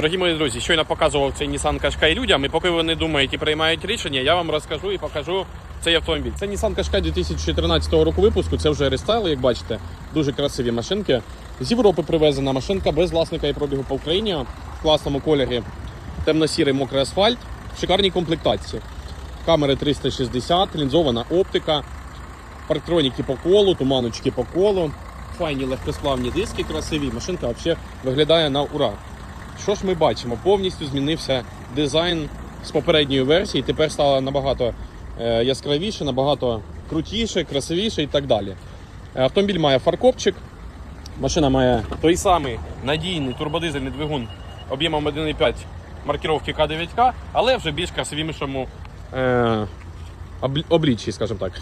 Дорогі мої друзі, щойно показував цей Nissan Qashqai людям, і поки вони думають і приймають рішення, я вам розкажу і покажу цей автомобіль. Це Nissan Qashqai 2014 року випуску, це вже рестайл, як бачите, дуже красиві машинки. З Європи привезена машинка без власника і пробігу по Україні в класному кольорі. Темно-сірий мокрий асфальт, в шикарній комплектації. Камери 360, лінзована оптика, парктроніки по колу, туманочки по колу, файні легкосплавні диски красиві. Машинка взагалі виглядає на ура. Що ж ми бачимо? Повністю змінився дизайн з попередньої версії. Тепер стало набагато е, яскравіше, набагато крутіше, красивіше і так далі. Е, Автомобіль має фаркопчик. Машина має той самий надійний турбодизельний двигун об'ємом 1,5 маркіровки К9К, але вже більш красивішому е, облі- обличчі, скажімо так.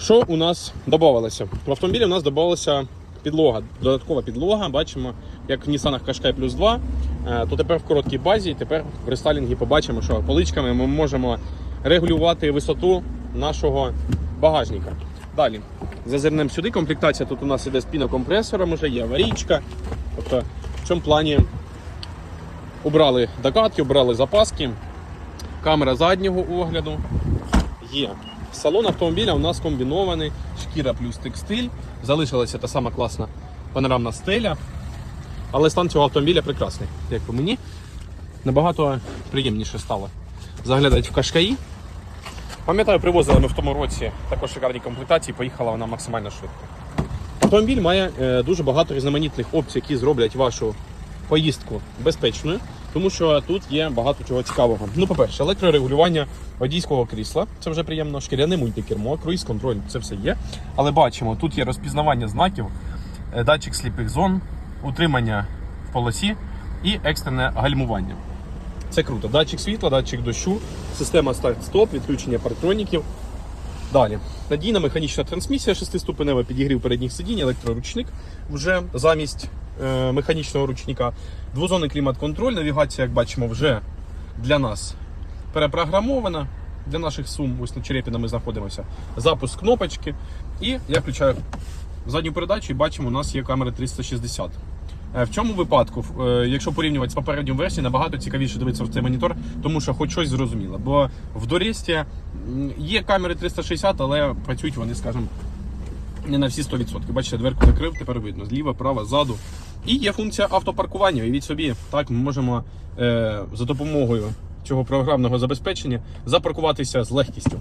Що у нас додавалося? В автомобілі у нас додавалася підлога, додаткова підлога. Бачимо, як в Nissan Qashqai Plus 2, е, то тепер в короткій базі, тепер в рестайлінгі побачимо, що поличками ми можемо регулювати висоту нашого багажника. Далі, зазирнемо сюди. Комплектація тут у нас іде з пінокомпресором, вже є аварійка. Тобто, в цьому плані убрали докатки, убрали запаски, камера заднього огляду є. Салон автомобіля у нас комбінований, шкіра плюс текстиль. Залишилася та сама класна панорамна стеля. Але стан цього автомобіля прекрасний. Як по мені, набагато приємніше стало заглядати в кашкаї. Пам'ятаю, привозили ми в тому році також шикарні комплектації, поїхала вона максимально швидко. Автомобіль має е, дуже багато різноманітних опцій, які зроблять вашу поїздку безпечною, тому що тут є багато чого цікавого. Ну, по-перше, електрорегулювання водійського крісла, це вже приємно, шкіряне мультикермо, круїз контроль, це все є. Але бачимо, тут є розпізнавання знаків, е, датчик сліпих зон, утримання в полосі і екстрене гальмування. Це круто. Датчик світла, датчик дощу, система старт-стоп, відключення парктроніків. Далі. Надійна механічна трансмісія, шестиступенева підігрів передніх сидінь, електроручник вже замість е, механічного ручника. Двозонний клімат-контроль, навігація, як бачимо, вже для нас перепрограмована. Для наших сум, ось на Черепіна ми знаходимося. Запуск кнопочки. І я включаю задню передачу і бачимо, у нас є камера 360. Е, В цьому випадку, е, якщо порівнювати з попередньою версією, набагато цікавіше дивитися в цей монітор, тому що хоч щось зрозуміло. Бо в Доресті є камери 360, але працюють вони, скажімо, не на всі 100%. Бачите, дверку закрив, тепер видно зліва, право, ззаду. І є функція автопаркування. Уявіть собі, так ми можемо е, за допомогою цього програмного забезпечення запаркуватися з легкістю.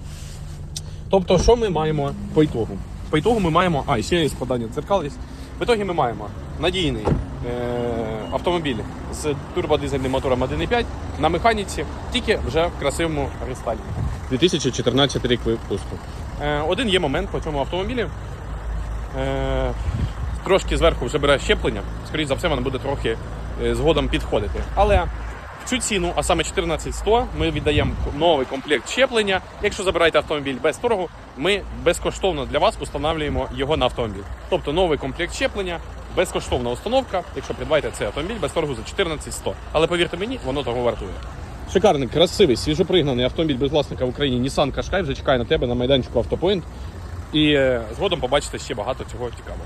Тобто, що ми маємо по ітогу? По ітогу ми маємо, а, і ще є складання дзеркал. є. В ітогі ми маємо надійний е, автомобіль з турбодизельним мотором 1.5 на механіці, тільки вже в красивому рестайлі. 2014 рік випуску. Е, один є момент по цьому автомобілі. Е, трошки зверху вже бере щеплення, скоріше за все, воно буде трохи е, згодом підходити. Але цю ціну, а саме 14100, ми віддаємо новий комплект щеплення. Якщо забираєте автомобіль без торгу, ми безкоштовно для вас установлюємо його на автомобіль. Тобто новий комплект щеплення, безкоштовна установка, якщо придбаєте цей автомобіль без торгу за 14100. Але повірте мені, воно того вартує. Шикарний, красивий, свіжопригнаний автомобіль без власника в Україні Nissan Qashqai вже чекає на тебе на майданчику Автопоінт. І е, згодом побачите ще багато цього цікавого.